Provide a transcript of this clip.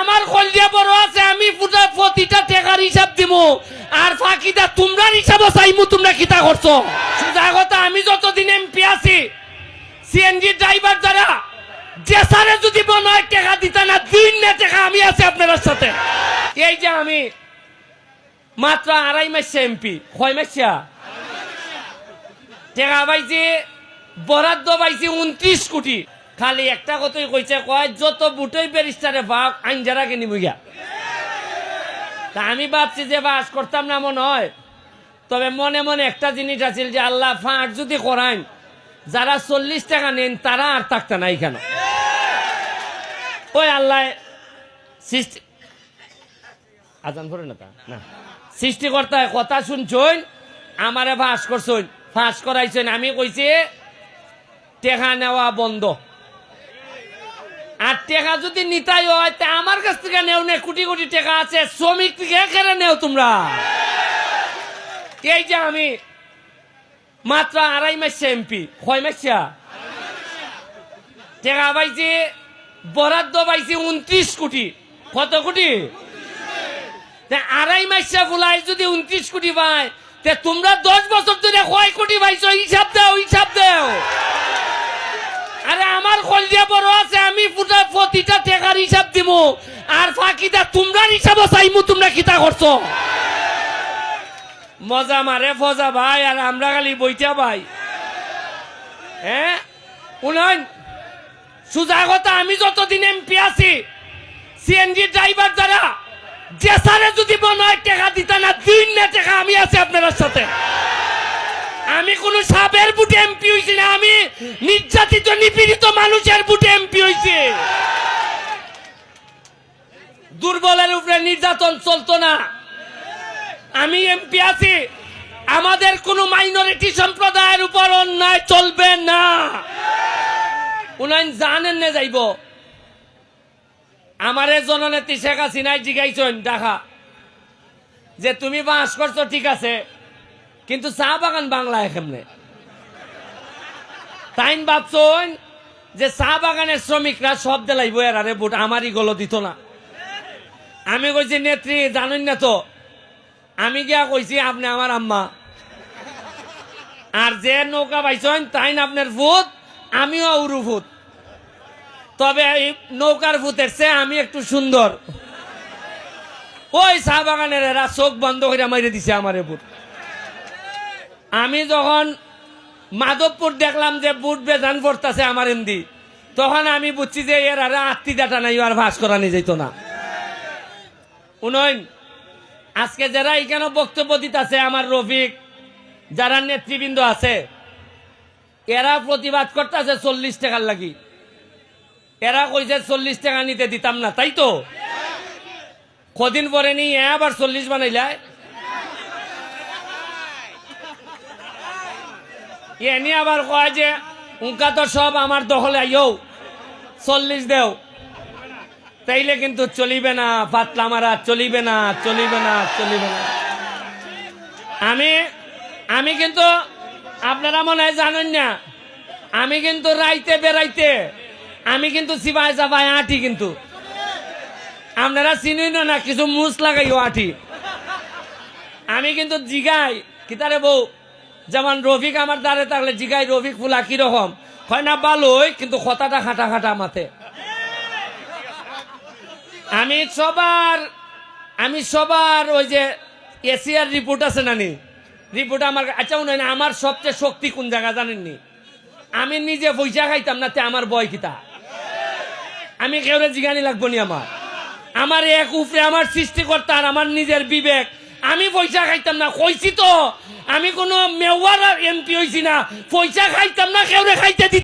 আমার কলজা বড় আছে, আমি পুরা প্রতিটা টাকার হিসাব দিব আর ফাঁকিটা তোমরা হিসাবও চাইমু, তোমরা কিতা করছ? সোজা কথা, আমি যতদিন এমপি আছি সিএনজি ড্রাইভার দ্বারা যে সারে যদি মনে হয় টাকা দিতে না, দিন না টাকা আমি আছি আপনার সাথে। এই যে আমি মাত্র আড়াই মাসে এমপি, কয় মাসিয়া টাকা পাইছি, বরাদ্দ পাইছি উনত্রিশ কোটি। খালি একটা কথাই কইছে, কয়, যত বুটই ব্যারিস্টারে ভাগ আইন যারা কিনি বুঝা তা আমি ভাবছি যে বাস করতাম না মনে হয়। তবে মনে মনে একটা জিনিস আছিল যে আল্লাহ ফাঁট যদি করাইন, যারা চল্লিশ টাকা নেন, তারা আর থাকতে না এখানে ওই আল্লাহ সৃষ্টি আজান পড়ে না তা? সৃষ্টিকর্তায় কথা শুনছইন, আমারে ফাঁস করছইন। ফাঁস করাইছেন আমি কইছি টেকা নেওয়া বন্ধ। আর টেকা যদি নিতাই হয়, তা আমার কাছ থেকে নেও নে, কোটি কোটি টাকা আছে, শ্রমিক থেকে কেড়ে নেও তোমরা। এই যে আমি মাত্র আড়াই মাসে এমপি, কয় মাসিয়া টাকা পাইছি, বরাদ্দ পাইছি উনত্রিশ কোটি। কত কোটি? আড়াই মাসে ফুলাই যদি উনত্রিশ কোটি পায় তোমরা দশ বছর ধরে কয় কোটি পাইছো? হিসাব দাও হিসাব দাও। আরে আমার কলজা বড় আছে, আমি পুরা প্রতিটা টাকার হিসাব দিব আর ফাঁকিটা তোমরা হিসাবও চাইমু, তোমরা কিতা করছ? মজা মারে ফজা ভাই, আর আমরা খালি বইটা ভাই। হ্যাঁ উনয়ন সুজা কথা, আমি যতদিন এমপি আছি সিএনজি ড্রাইভার দ্বারা, যে সারে যদি মনে টাকা দিতে না, দিন না টাকা আমি আছি আপনার সাথে। আমি কোন সাপের বুটে এমপি হইছি না, আমি নির্যাতিত, নিপীড়িত মানুষের বুটে এমপি হইছি। দুর্বলের উপরে নির্যাতন চলতো না। আমি এমপি আছি, আমাদের কোন মাইনরিটি সম্প্রদায়ের উপর অন্যায় চলবে না। উনাই জানেন না যাইব। আমারে জননেত্রী শেখ হাসিনাই জিগাইছেন, দেখা। যে তুমি বাস করছ, ঠিক আছে। কিন্তু চা বাগান বাংলায় কেমনে? তাইন ভাবছেন যে চা বাগানের শ্রমিকরা সব দেলাইব এরারে বুট আমারই গলো দিত না। আমি কইছি, নেত্রী, জানেন না তো। আমি গিয়া কইছি, আপনি আমার আম্মা। আর যে নৌকা পাইছেন, তাইন আপনার ভূত, আমিও উরু ভূত। তবে এই নৌকার ভূতের চেয়ে আমি একটু সুন্দর। ওই চা বাগানের এরা চোখ বন্ধ করে মাইরে দিছে আমার বুট আমি যখন মাধবপুর দেখলাম যে বুট বেজান পড়তেছে আমার এমদি তখন আমি বুঝছি যে এর আর আত্মীয়তা নাই আর ভাস করা নিয়ে যেত না। উনয়ন আজকে যারা এখানে বক্তব্য দিতেছে আমার রফিক, যারা নেতৃবৃন্দ আছে, এরা প্রতিবাদ করতেছে চল্লিশ টাকার লাগি। এরা কইছে চল্লিশ টাকা নিতে দিতাম না, তাই তো? কদিন পরে নি আবার চল্লিশ বানাইলায়। এনি আবার কয় যে, উনকা তো সব আমার দখলে আইও চল্লিশ দেও। তাইলে কিন্তু চলিবে না, পাতলা মারা, চলিবে না চলিবে না চলিবে না। আমি আমি কিন্তু, আপনারা মনে হয় জানেন না, আমি কিন্তু রাইতে বেড়াইতে আমি কিন্তু সিবাই যাবাই আটি কিন্তু। আপনারা চিনি না কিছু মুস লাগাইও আটি। আমি কিন্তু জিগাই কিতারে বউ? যেমন রফিক আমার দ্বারে থাকলে জিগাই রফিক ফুলা কীরকম? হয় না ভালোই কিন্তু কথাটা খাটা খাটা মাথে। আমি সবার আমি সবার ওই যে এশিয়ার রিপোর্ট আছে নানি রিপোর্ট আমার আচ্ছা উনি আমার সবচেয়ে শক্তি কোন জায়গা জানেননি আমি নিজে পয়সা খাইতাম না তে আমার বয় কিতা? আমি কেউরে জিগানি লাগবো নি আমার? আমার এক উপরে আমার সৃষ্টিকর্তা আর আমার নিজের বিবেক। আমি পয়সা খাইতাম না, কইছি তো। আমি কোনো মেওয়ার এমপি হয়েছি না। পয়সা খাইতাম না, কেউরে খাইতে দিত